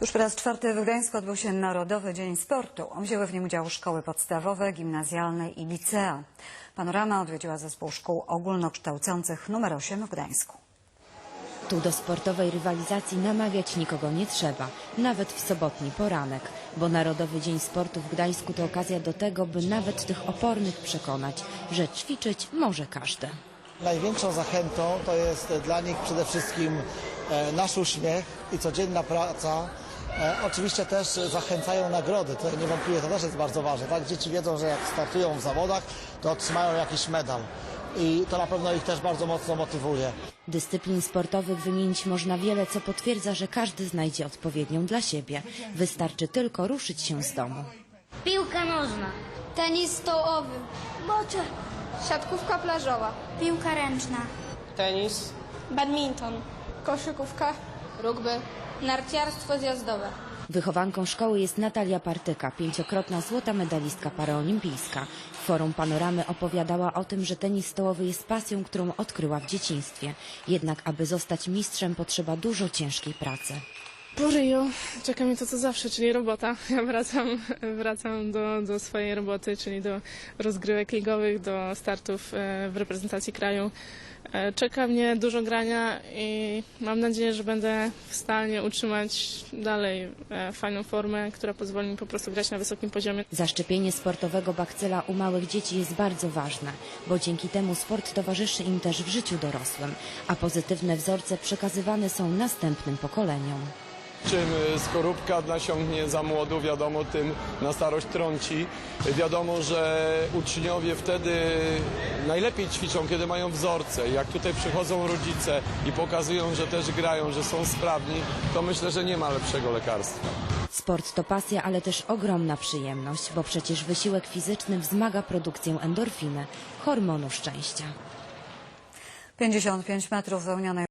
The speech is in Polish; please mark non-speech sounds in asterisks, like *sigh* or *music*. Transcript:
Już po raz czwarty w Gdańsku odbył się Narodowy Dzień Sportu. Wzięły w nim udział szkoły podstawowe, gimnazjalne i licea. Panorama odwiedziła zespół szkół ogólnokształcących nr 8 w Gdańsku. Tu do sportowej rywalizacji namawiać nikogo nie trzeba, nawet w sobotni poranek, bo Narodowy Dzień Sportu w Gdańsku to okazja do tego, by nawet tych opornych przekonać, że ćwiczyć może każdy. Największą zachętą to jest dla nich przede wszystkim e, nasz uśmiech i codzienna praca. E, Oczywiście też zachęcają nagrody, to niewątpliwie to też jest bardzo ważne. Tak? Dzieci wiedzą, że jak startują w zawodach, to otrzymają jakiś medal. I to na pewno ich też bardzo mocno motywuje. Dyscyplin sportowych wymienić można wiele, co potwierdza, że każdy znajdzie odpowiednią dla siebie. Wystarczy tylko ruszyć się z domu. Piłka nożna. Tenis stołowy. Bocze. Siatkówka plażowa. Piłka ręczna. tenis, Badminton. Koszykówka. Rugby. Narciarstwo zjazdowe. Wychowanką szkoły jest Natalia Partyka, pięciokrotna złota medalistka paraolimpijska. W forum Panoramy opowiadała o tym, że tenis stołowy jest pasją, którą odkryła w dzieciństwie. Jednak aby zostać mistrzem potrzeba dużo ciężkiej pracy. Po Rio czeka mnie to co zawsze, czyli robota. *laughs* Ja wracam, wracam do, do swojej roboty, czyli do rozgrywek ligowych, do startów e, w reprezentacji kraju. E, Czeka mnie dużo grania i mam nadzieję, że będę w stanie utrzymać dalej e, fajną formę, która pozwoli mi po prostu grać na wysokim poziomie. Zaszczepienie sportowego bakcyla u małych dzieci jest bardzo ważne, bo dzięki temu sport towarzyszy im też w życiu dorosłym, a pozytywne wzorce przekazywane są następnym pokoleniom. Czym y, skorupka nasiągnie za młodu, wiadomo, tym na starość trąci. Wiadomo, że uczniowie wtedy najlepiej ćwiczą, kiedy mają wzorce. Jak tutaj przychodzą rodzice i pokazują, że też grają, że są sprawni, to myślę, że nie ma lepszego lekarstwa. Sport to pasja, ale też ogromna przyjemność, bo przecież wysiłek fizyczny wzmaga produkcję endorfiny, hormonu szczęścia. 55 metrów wełnionej